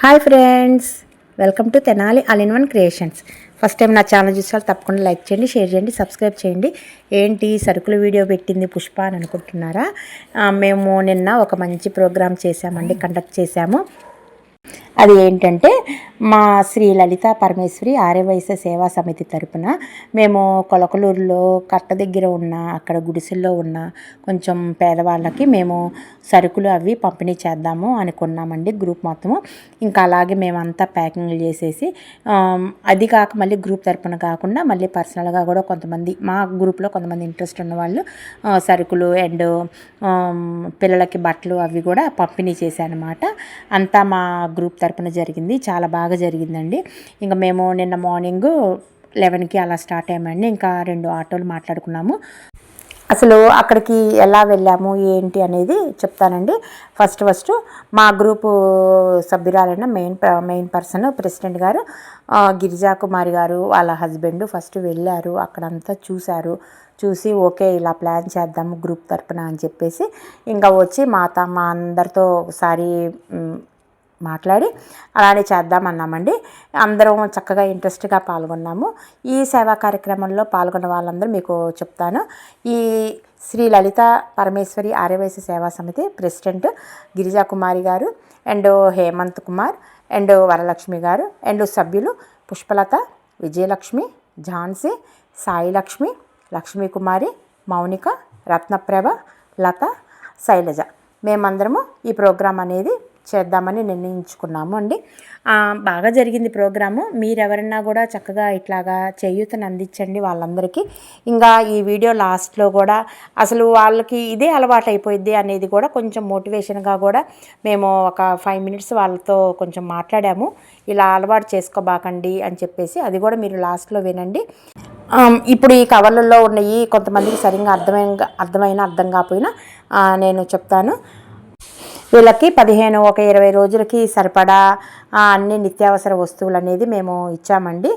Hi friends welcome to Tenali all in one creations first time నా channel చూసారు తప్పకుండా like చేయండి share చేయండి సబ్స్క్రైబ్ చేయండి. ఏంటి సరుకుల వీడియో పెట్టింది పుష్ప అని అనుకుంటున్నారా? మేము నిన్న ఒక మంచి ప్రోగ్రామ్ చేశామండి కండక్ట్ చేశాము. అది ఏంటంటే మా శ్రీ లలిత పరమేశ్వరి ఆర్యవైశ్య సేవా సమితి తరపున మేము కొలకలూరులో కట్ట దగ్గర ఉన్న అక్కడ గుడిసెల్లో ఉన్న కొంచెం పేదవాళ్ళకి మేము సరుకులు అవి పంపిణీ చేద్దాము అనుకున్నామండి గ్రూప్ మొత్తము. ఇంకా అలాగే మేమంతా ప్యాకింగ్ చేసేసి అది కాక మళ్ళీ గ్రూప్ తరపున కాకుండా మళ్ళీ పర్సనల్గా కూడా కొంతమంది మా గ్రూప్లో కొంతమంది ఇంట్రెస్ట్ ఉన్న వాళ్ళు సరుకులు అండ్ పిల్లలకి బట్టలు అవి కూడా పంపిణీ చేశానమాట అంతా మా గ్రూప్ తరపున జరిగింది. చాలా బాగా జరిగిందండి. ఇంకా మేము నిన్న మార్నింగ్ లెవెన్కి అలా స్టార్ట్ అయ్యామండి. ఇంకా రెండు ఆటోలు మాట్లాడుకున్నాము. అసలు అక్కడికి ఎలా వెళ్ళాము ఏంటి అనేది చెప్తానండి. ఫస్ట్ ఫస్ట్ మా గ్రూపు సభ్యురాలైన మెయిన్ ప- మెయిన్ పర్సన్ ప్రెసిడెంట్ గారు గిరిజా కుమారి గారు వాళ్ళ హస్బెండ్ ఫస్ట్ వెళ్ళారు. అక్కడంతా చూశారు. చూసి ఓకే ఇలా ప్లాన్ చేద్దాము గ్రూప్ తరపున అని చెప్పేసి ఇంకా వచ్చి మా మా అందరితో ఒకసారి మాట్లాడి అలానే చేద్దామన్నామండి. అందరం చక్కగా ఇంట్రెస్ట్గా పాల్గొన్నాము. ఈ సేవా కార్యక్రమంలో పాల్గొన్న వాళ్ళందరూ మీకు చెప్తాను. ఈ శ్రీ లలిత పరమేశ్వరి ఆర్యవైశ్య సేవా సమితి president Girija Kumari garu and Hemant Kumar and Varalakshmi garu and సభ్యులు పుష్పలత విజయలక్ష్మి ఝాన్సీ సాయిలక్ష్మి లక్ష్మీ కుమారి మౌనిక రత్నప్రభ లత శైలజ. మేమందరము ఈ ప్రోగ్రాం అనేది చేద్దామని నిర్ణయించుకున్నాము అండి. బాగా జరిగింది ప్రోగ్రాము. మీరెవరన్నా కూడా చక్కగా ఇట్లాగా చేయూతను అందించండి వాళ్ళందరికీ. ఇంకా ఈ వీడియో లాస్ట్లో కూడా అసలు వాళ్ళకి ఇదే అలవాటు అయిపోయింది అనేది కూడా కొంచెం మోటివేషన్గా కూడా మేము ఒక ఫైవ్ మినిట్స్ వాళ్ళతో కొంచెం మాట్లాడాము. ఇలా అలవాటు చేసుకోబాకండి అని చెప్పేసి అది కూడా మీరు లాస్ట్లో వినండి. ఇప్పుడు ఈ కవర్లలో ఉన్నాయి కొంతమందికి సరిగ్గా అర్థమైన అర్థమైన అర్థం కాకపోయినా నేను చెప్తాను. వీళ్ళకి పదిహేను ఒక ఇరవై రోజులకి సరిపడా అన్ని నిత్యావసర వస్తువులు అనేది మేము ఇచ్చామండి.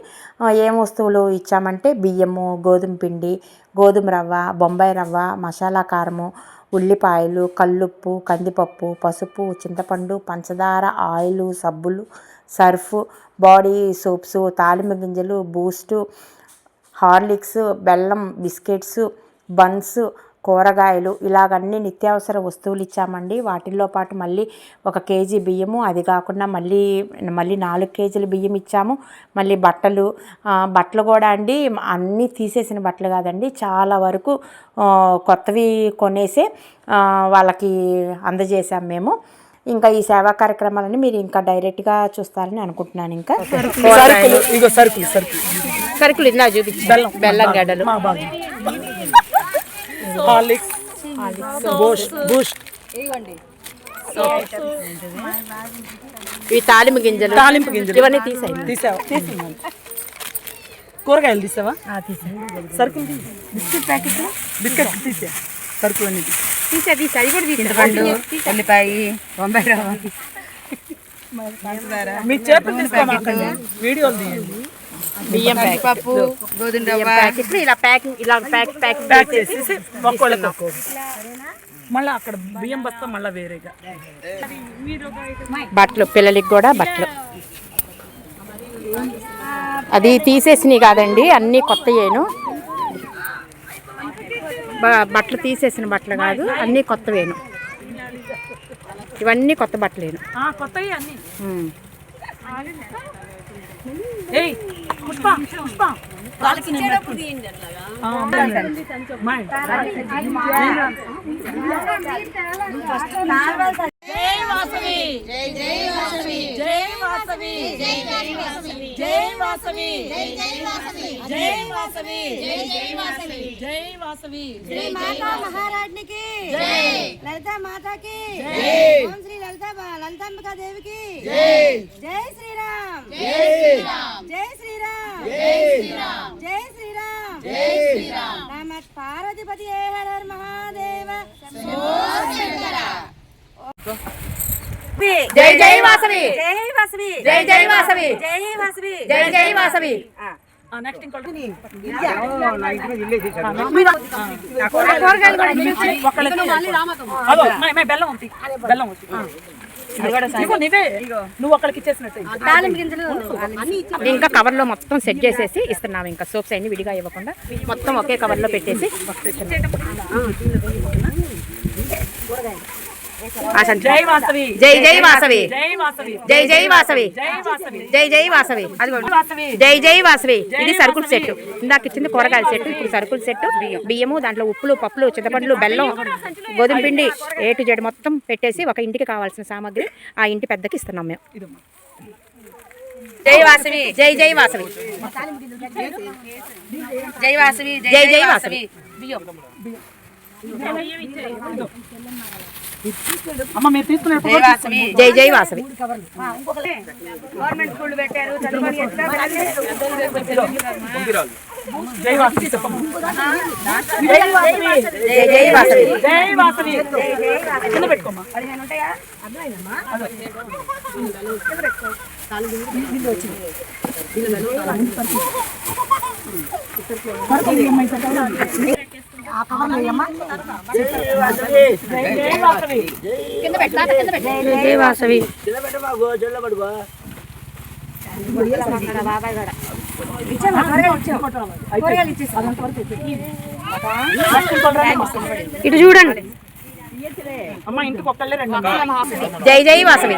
ఏం వస్తువులు ఇచ్చామంటే బియ్యము గోధుమ పిండి గోధుమ రవ్వ బొంబాయి రవ్వ మసాలా కారము ఉల్లిపాయలు కల్లుప్పు కందిపప్పు పసుపు చింతపండు పంచదార ఆయిల్ సబ్బులు సర్ఫ్ బాడీ సోప్స్ తాలింపు గింజలు బూస్టు హార్లిక్స్ బెల్లం బిస్కెట్స్ బన్స్ కూరగాయలు ఇలాగన్నీ నిత్యావసర వస్తువులు ఇచ్చామండి. వాటిల్లో పాటు మళ్ళీ ఒక కేజీ బియ్యము అది కాకుండా మళ్ళీ మళ్ళీ నాలుగు కేజీల బియ్యం ఇచ్చాము. మళ్ళీ బట్టలు బట్టలు కూడా అండి అన్నీ తీసేసిన బట్టలు కాదండి. చాలా వరకు కొత్తవి కొనేసే వాళ్ళకి అందజేసాం మేము. ఇంకా ఈ సేవా కార్యక్రమాలని మీరు ఇంకా డైరెక్ట్గా చూస్తారని అనుకుంటున్నాను ఇంకా. సరుకులు సరుకులు సరుకులు. సరుకులు ఇందా చూపించు. బెల్లం. బెల్లం గడ్డలు. హార్లిక్స్ బూస్ట్ బూస్ట్ ఇవి తాలింపు గింజలు. తాలింపు గింజలు. ఇవన్నీ తీసాయి. తీసావా? కూరగాయలు తీసావా? సరుకులు. Biscuit packet? బిస్కెట్ తీసా సరుకులు అన్ని. తీసా తీసా అది కూడా తీసా ఉల్లిపాయ బొంబాయి రవ్వ. మీ చేతులు తీసుకోమాకండి వీడియోలు తీయండి. బియ్యం ప్యాకెట్. పప్పు గోధుమ రవ్వ. ఇలా ప్యాకింగ్ ఇలా ప్యాక్ ప్యాకింగ్ ప్యాక్ ఒక్కోళ్ళకి ఒక్కోటి మళ్ళీ అక్కడ బియ్యం బస్తా మళ్ళీ వేరేగా. బట్టలు పిల్లలకి కూడా బట్టలు. అది తీసేసినవి కాదండి అన్నీ కొత్తయేను బ- బట్టలు తీసేసిన బట్టలు కాదు అన్నీ కొత్తవేను ఇవన్నీ కొత్త బట్టలేను ఆ, కొత్తవి అన్ని. పుష్ప పుష్ప. మాతా మహారాజ్నికి. లలిత మాతాకి. ఓం శ్రీ లలితాంబికా దేవికి జై శ్రీరామ్. జై శ్రీరామ్. జై శ్రీరామ్. నమ పార్వతిపతి హర మహాదేవ. జై జై వాసవి. జై వాసవి. జై జై వాసవి. జై వాసవి. జై జై వాసవి. నెక్స్ట్ ఇంకోటి. బెల్లం ఉంది. బెల్లం ఉంది. ఇంకా కవర్లో మొత్తం సెట్ చేసేసి ఇస్తున్నాము ఇంకా. సోప్స్ అన్ని విడిగా ఇవ్వకుండా మొత్తం ఒకే కవర్లో పెట్టేసి ఆశంతి. జై వాసవి జై జై వాసవి జై జై జై వాసవి జై జై జై వాసవి అదిగో వాసవి జై జై వాసవి ఇది సరుకుల సెట్ ఇందాక ఇచ్చింది కూరగాయల సెట్ ఇప్పుడు సరుకుల సెట్ బియ్యము దాంట్లో ఉప్పులు పప్పులు చింతపండ్లు బెల్లం గోధుమ పిండి ఏ టు జెడ్ మొత్తం పెట్టేసి ఒక ఇంటికి కావాల్సిన సామాగ్రి ఆ ఇంటి పెద్దకి ఇస్తున్నాం మేము జై వాసవి జై జై వాసవి జై వాసవి జై జై వాసవి అమ్మ మీరు తీసుకున్నప్పుడు జై జై వాసవి. గవర్నమెంట్ స్కూల్ పెట్టారు జై వాసవి జై జై వాసవి. జై వాసవి. కింద పెట్టుకోమ్మా. పదిహేను ఉంటాయా? జై వాసవి జై వాసవి ఇటు చూడండి. అమ్మ ఇంటికి ఒక్కళ్ళే రెండు. జై జై వాసవి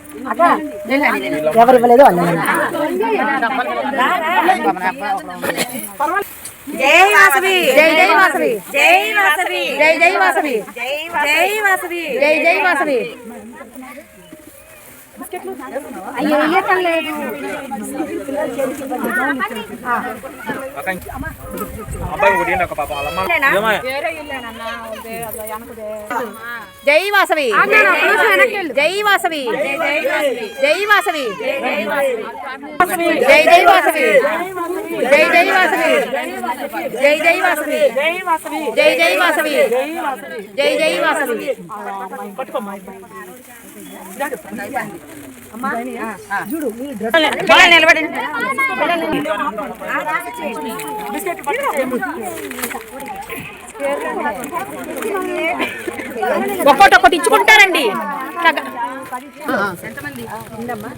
ఎవరు ఇవ్వలేదు జై వాసవి. జై జై వాసవి. జై వాసవి. జై జై వాసవి. జై వాసవి. జై జై వాసవి. అయ్యో ఇయ్యటం లేదు? జై వాసవి జై వాసవి జై వాసవి జై జై వాసవి జై జై వాసవి జై జై వాసవి జై వాసవి జై జై వాసవి జై వాసవి జై జై వాసవి ఒక్కొక్కటి ఒక్కటి ఇచ్చుకుంటారండి అమ్మాయి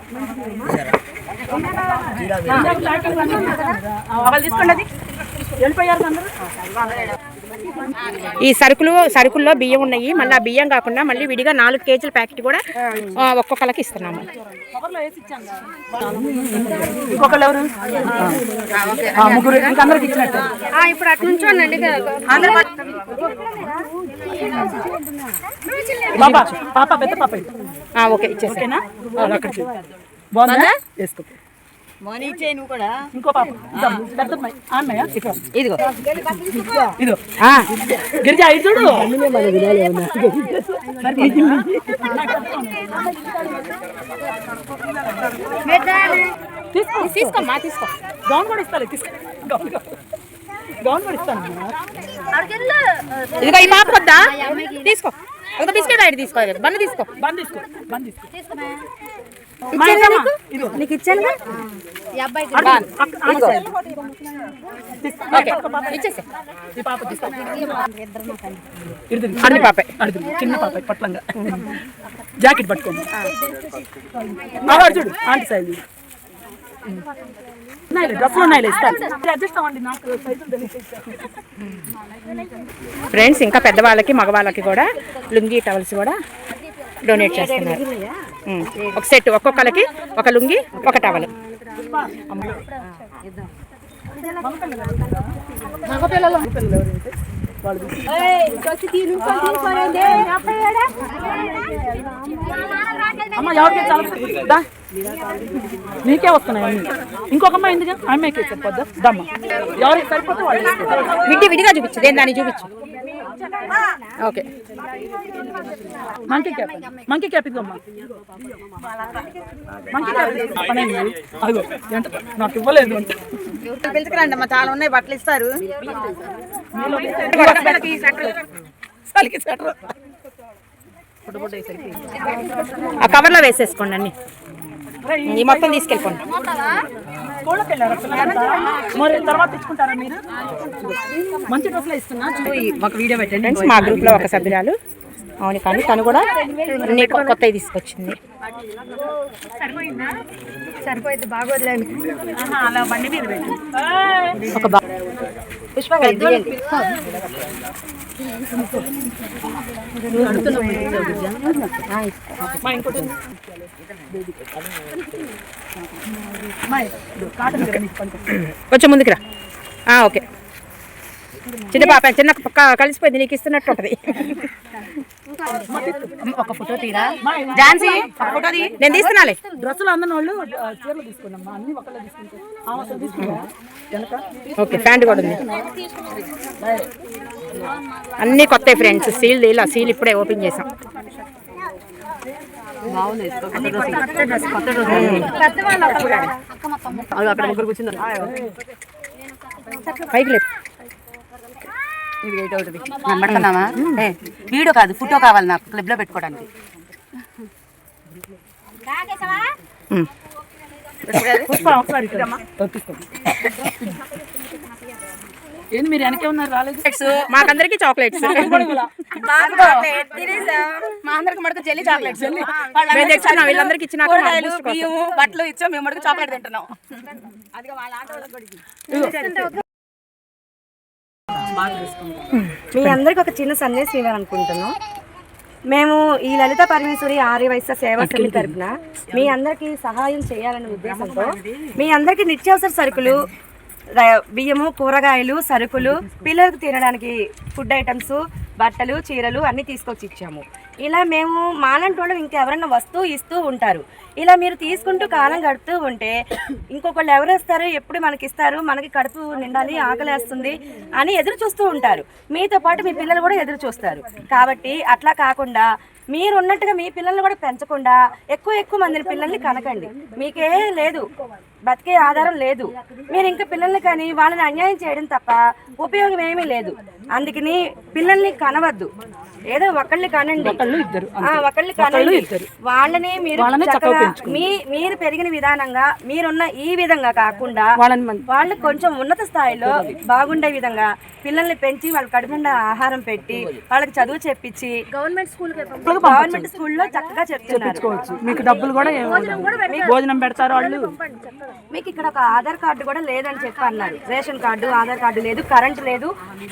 అందరు- అందరికి వాళ్ళు తీసుకోండి అది వెళ్ళిపోయారు అందరూ ఈ సరుకులు సరుకుల్లో బియ్యం ఉన్నాయి. మళ్ళీ ఆ బియ్యం కాకుండా మళ్ళీ విడిగా నాలుగు కేజీల ప్యాకెట్ కూడా ఆ, ఒక్కొక్కరికి ఇస్తున్నాము. ఇప్పుడు అటు పాప పెద్ద పాప ఓకే ఇచ్చేసా ఓకేనా? వాళ్ళు ఇంకో పాప. ఇక్కడ ఇదిగో. గిరిజా ఇది చూడు. తీసుకోమ్మా తీసుకో. గౌన్ కూడా ఇస్తాను తీసుకో. గౌన్ కూడా. ఇస్తాను. ఇదిగో ఈ పాప వద్దా? తీసుకో. ఒక బిస్కెట్ ఐడి తీసుకో బన్ను తీసుకో. బంద్ తీసుకో. బంద్ తీసుకో. నీకు? ఇచ్చేసి. ఈ పాప. చిన్న పాప పట్లంగా. జాకెట్ పట్టుకోండి చూడు. Aunty size. ఫ్రెండ్స్ ఇంకా పెద్దవాళ్ళకి మగవాళ్ళకి కూడా లుంగీ టవల్స్ కూడా డొనేట్ చేస్తున్నారు. ఒక సెట్ ఒక్కొక్కరికి ఒక లుంగి ఒక టవల్. నీకే వస్తున్నాయి ఇంకొక అమ్మాయి ఎందుకు? అమ్మాయికి చెప్పొద్దు? దమ్మ. ఎవరికి సరిపోతే వాళ్ళు విడిగా చూపించు దేని దాన్ని చూపించు. Okay. Monkey cap monkey cap ఇదిగమ్మా monkey cap అదిగో. నాకు ఇవ్వలేదు. పిలుచుకురండి అమ్మా. చాలా ఉన్నాయి. బట్టలు ఇస్తారు. చలికి స్వెటర్ ఆ కవర్లో వేసేసుకోండి అన్ని. ఈ మొత్తం తీసుకెళ్ళిపోండి. కోళ్ళకి వెళ్ళారా? మరి తర్వాత తెచ్చుకుంటారా మీరు? మంచి డ్రెస్సులు ఇస్తున్నా. మాకు వీడియో పెట్టండి. మా గ్రూప్లో ఒక సభ్యురాలు. అవును కానీ తను కూడా అన్ని కొ- కొత్తవి తీసుకొచ్చింది. సరిపోయింది? బాగోదులేండి. ఒక బా పనికి. కొంచెం ముందుకు రా. ఆ, ఓకే. చిన్న పాప చిన్న కలిసిపోయింది నీకు ఇస్తున్నట్టు ఉంటుంది. ఒక ఫోటో తీరా? ఝాన్సీ ఫోటో తీ. నేను తీస్తున్నాలే డ్రెస్సులు అందని వాళ్ళు చీరలు తీసుకున్నామ్మా అన్ని ఒకళ్ళే తీసుకుంటే ఓకే ప్యాంట్ కూడా ఉంది. అన్ని కొత్త ఫ్రెండ్స్ సీల్ ఇలా సీల్ ఇప్పుడే ఓపెన్ చేసాం. అక్కడ ముగ్గురు కూర్చున్నారు. పైకి లేదు ఇది వెయిట్ అవుతుంది నమ్మడుతున్నావా వీడియో కాదు ఫోటో కావాలి నాకు క్లిప్లో పెట్టుకోవడానికి. పుష్ప ఒకసారి ఇక్కడ. తీసుకోండి. ఏంది మీరు వెనకే ఉన్నారు రాలేదు? మాకందరికి చాక్లెట్స్ మా అందరికి మటుకు జెల్లీ చాక్లెట్స్ మేము తెచ్చుకున్నాం వీళ్ళందరికి. బియ్యం బట్టలు ఇచ్చాం మేము మటుకు చాక్లెట్ తింటున్నాం. మీ అందరికి ఒక చిన్న సందేశం ఇవ్వాలనుకుంటున్నాను మేము ఈ లలిత పరమేశ్వరి ఆర్య వైశ్య సేవా సమితి తరపున మీ అందరికీ సహాయం చేయాలనే ఉద్దేశంతో మీ అందరికీ నిత్యావసర సరుకులు బియ్యము కూరగాయలు సరుకులు పిల్లలకు తినడానికి ఫుడ్ ఐటమ్స్ బట్టలు చీరలు అన్నీ తీసుకొచ్చి ఇచ్చాము. ఇలా మేము మాలంటి వాళ్ళు ఇంకెవరైనా వస్తూ ఇస్తూ ఉంటారు. ఇలా మీరు తీసుకుంటూ కాలం గడుపుతూ ఉంటే ఇంకొకళ్ళు ఎవరు ఇస్తారు ఎప్పుడు మనకి ఇస్తారు? మనకి కడుపు నిండాలి ఆకలేస్తుంది అని ఎదురు చూస్తూ ఉంటారు. మీతో పాటు మీ పిల్లలు కూడా ఎదురు చూస్తారు. కాబట్టి అట్లా కాకుండా మీరు ఉన్నట్టుగా మీ పిల్లల్ని కూడా పెంచకుండా ఎక్కువ ఎక్కువ మందిని పిల్లల్ని కనకండి. మీకే లేదు. బతికే ఆధారం లేదు. మీరు ఇంకా పిల్లల్ని కానీ వాళ్ళని అన్యాయం చేయడం తప్ప ఉపయోగం ఏమీ లేదు. అందుకని పిల్లల్ని కనవద్దు. ఏదో ఒకళ్ళని కనండి. ఇద్దరు, ఆ, ఒకళ్ళని కనండి. వాళ్ళని మీరు. మీ మీరు పెరిగిన విధానంగా మీరున్న ఈ విధంగా కాకుండా వాళ్ళు కొంచెం ఉన్నత స్థాయిలో బాగుండే విధంగా పిల్లల్ని పెంచి వాళ్ళ కడుపుండా ఆహారం పెట్టి వాళ్ళకి చదువు చెప్పించి గవర్నమెంట్ స్కూల్ గవర్నమెంట్ స్కూల్లో చక్కగా చెప్తున్నారు. తెచ్చుకోవచ్చు మీకు డబ్బులు కూడా ఏమి భోజనం పెడతారు. వాళ్ళు. మీకు ఇక్కడ ఒక ఆధార్ కార్డు కూడా లేదని చెప్పి అన్నారు. రేషన్ కార్డు ఆధార్ కార్డు లేదు కరెంట్ లేదు.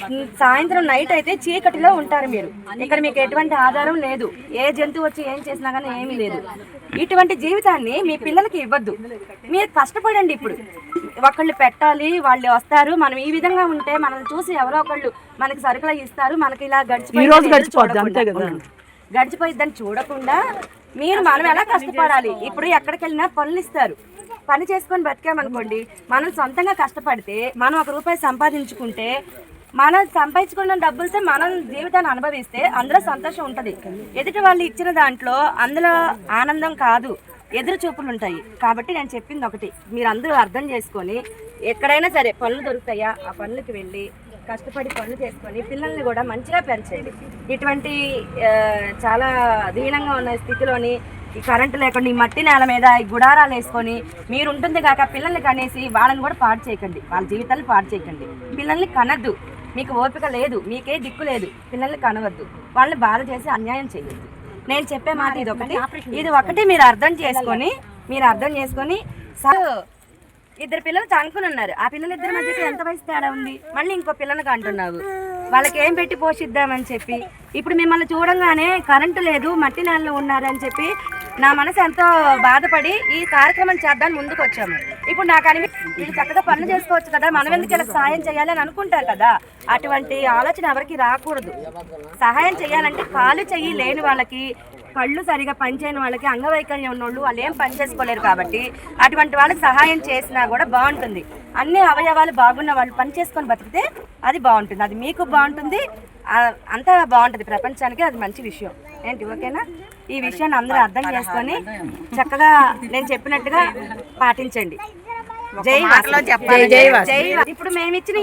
ఉమ్, సాయంత్రం నైట్ అయితే చీకటిలో ఉంటారు మీరు. ఇక్కడ మీకు ఎటువంటి ఆధారం లేదు. ఏ జంతువు వచ్చి ఏం చేసినా కానీ ఏమీ లేదు. ఇటువంటి జీవితాన్ని మీ పిల్లలకి ఇవ్వద్దు. మీరు కష్టపడండి ఇప్పుడు. ఒకళ్ళు పెట్టాలి వాళ్ళు వస్తారు. మనం ఈ విధంగా ఉంటే మనల్ని చూసి ఎవరో ఒకళ్ళు మనకి సరుకులు ఇస్తారు. మనకి ఇలా ఈ రోజు గడిచిపోయి గడిచిపోద్ది అంతే కదా. గడిచిపోయిద్దని చూడకుండా మీరు మనం ఎలా కష్టపడాలి? ఇప్పుడు ఎక్కడికి వెళ్ళినా పనులు ఇస్తారు. పని చేసుకొని బతికామనుకోండి మనం సొంతంగా కష్టపడితే మనం ఒక రూపాయి సంపాదించుకుంటే మనం సంపాదించుకున్న డబ్బులతో మనం జీవితాన్ని అనుభవిస్తే అందులో సంతోషం ఉంటుంది. ఎదుటి వాళ్ళు ఇచ్చిన దాంట్లో అందులో ఆనందం కాదు ఎదురు చూపులు ఉంటాయి. కాబట్టి నేను చెప్పింది ఒకటి. మీరు అందరూ అర్థం చేసుకొని ఎక్కడైనా సరే పనులు దొరుకుతాయా? ఆ పనులకి వెళ్ళి కష్టపడి పనులు చేసుకొని పిల్లల్ని కూడా మంచిగా పెంచండి. ఇటువంటి చాలా దీనంగా ఉన్న స్థితిలోని ఈ కరెంటు లేకుండా ఈ మట్టి నేల మీద ఈ గుడారాలు వేసుకొని మీరు ఉంటుంది కాక పిల్లల్ని కనేసి వాళ్ళని కూడా పాడు చేయకండి. వాళ్ళ జీవితాలు పాడు చేయకండి. పిల్లల్ని కనద్దు. మీకు ఓపిక లేదు. మీకే దిక్కు లేదు. పిల్లల్ని కనవద్దు. వాళ్ళని బాధ చేసి అన్యాయం చేయొద్దు. నేను చెప్పే మాట ఇది ఒకటి. ఇది ఒకటి మీరు అర్థం చేసుకొని మీరు అర్థం చేసుకొని స- ఇద్దరు పిల్లలు చనుకుని ఉన్నారు ఆ పిల్లలు ఇద్దరి మధ్యకి ఎంత వయసు తేడా ఉంది? మళ్ళీ ఇంకో పిల్లలకు అంటున్నావు. వాళ్ళకి ఏం పెట్టి పోషిద్దామని చెప్పి. ఇప్పుడు మిమ్మల్ని చూడంగానే కరెంటు లేదు మట్టి నేలలో ఉన్నారని చెప్పి నా మనసు ఎంతో బాధపడి ఈ కార్యక్రమం చేద్దాం ముందుకు వచ్చాము ఇప్పుడు నాకు అనిపి వీళ్ళు చక్కగా పనులు చేసుకోవచ్చు కదా మనం ఎందుకు ఇలా సహాయం చేయాలి అని అనుకుంటారు కదా? అటువంటి ఆలోచన ఎవరికి రాకూడదు. సహాయం చేయాలంటే కాలు చెయ్యి లేని వాళ్ళకి కళ్ళు సరిగా పనిచేయని వాళ్ళకి అంగవైకల్యం ఉన్నోళ్ళు వాళ్ళు ఏం పని చేసుకోలేరు కాబట్టి అటువంటి వాళ్ళకి సహాయం చేసినా కూడా బాగుంటుంది. అన్ని అవయవాలు బాగున్న వాళ్ళు పని చేసుకొని బతికితే అది బాగుంటుంది. అది మీకు బాగుంటుంది. అంతా బాగుంటుంది ప్రపంచానికి అది మంచి విషయం. ఏంటి ఓకేనా? ఈ విషయాన్ని అందరూ అర్థం చేసుకొని చక్కగా నేను చెప్పినట్టుగా పాటించండి. జై. జై వాసు. ఇప్పుడు మేము ఇచ్చిన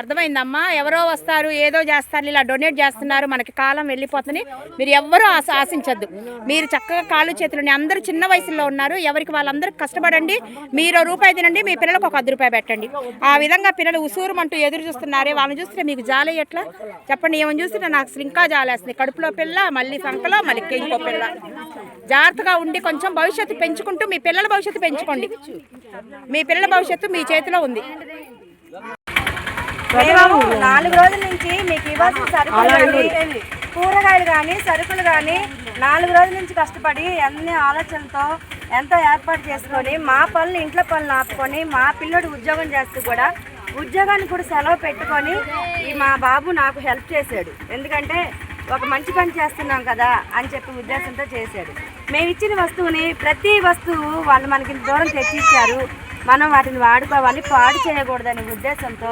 అర్థమైందమ్మా? ఎవరో వస్తారు ఏదో చేస్తారు ఇలా డొనేట్ చేస్తున్నారు మనకి కాలం వెళ్ళిపోతుంది. మీరు ఎవ్వరూ ఆశ ఆశించద్దు. మీరు చక్కగా కాళ్ళు చేతులని అందరూ చిన్న వయసులో ఉన్నారు. ఎవరికి వాళ్ళందరూ కష్టపడండి. మీరు రూపాయి తినండి మీ పిల్లలకు ఒక పది రూపాయి పెట్టండి. ఆ విధంగా పిల్లలు ఉసూరుమంటూ ఎదురు చూస్తున్నారే. వాళ్ళని చూస్తే మీకు జాలి ఎట్లా? చెప్పండి ఏమని చూస్తే నాకు అసలు ఇంకా జాలేస్తుంది కడుపులో పిల్ల మళ్ళీ సంకలో మళ్ళీ ఇంకో పిల్ల. జాగ్రత్తగా ఉండి కొంచెం భవిష్యత్తు పెంచుకుంటూ మీ పిల్లల భవిష్యత్తు పెంచుకోండి. మీ పిల్లల భవిష్యత్తు మీ చేతిలో ఉంది. మేము నాలుగు రోజుల నుంచి మీకు ఇవ్వాల్సిన సరుకులు కానీ కూరగాయలు కానీ సరుకులు కానీ నాలుగు రోజుల నుంచి కష్టపడి అన్ని ఆలోచనలతో ఎంతో ఏర్పాటు చేసుకొని మా పనులు ఇంట్లో పనులు ఆపుకొని మా పిల్లడు ఉద్యోగం చేస్తూ కూడా ఉద్యోగాన్ని కూడా సెలవు పెట్టుకొని ఈ మా బాబు నాకు హెల్ప్ చేశాడు. ఎందుకంటే ఒక మంచి పని చేస్తున్నాం కదా అని చెప్పి ఉద్దేశంతో చేశాడు. మేము ఇచ్చిన వస్తువుని ప్రతి వస్తువు వాళ్ళు మనకి దూరం తెచ్చిచ్చారు. మనం వాటిని వాడుకోవాలి పాడు చేయకూడదనే ఉద్దేశంతో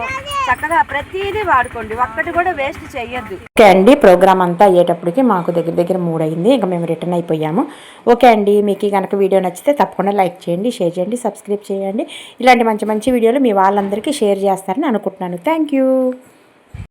చక్కగా ప్రతిదీ వాడుకోండి. ఒక్కటి కూడా వేస్ట్ చేయొద్దు ఓకే అండి ప్రోగ్రామ్ అంతా అయ్యేటప్పటికి మాకు దగ్గర దగ్గర మూడు అయింది ఇంకా మేము రిటర్న్ అయిపోయాము. ఓకే అండి మీకు కనుక వీడియో నచ్చితే తప్పకుండా లైక్ చేయండి షేర్ చేయండి సబ్స్క్రైబ్ చేయండి. ఇలాంటి మంచి మంచి వీడియోలు మీ వాళ్ళందరికీ షేర్ చేస్తారని అనుకుంటున్నాను. Thank you.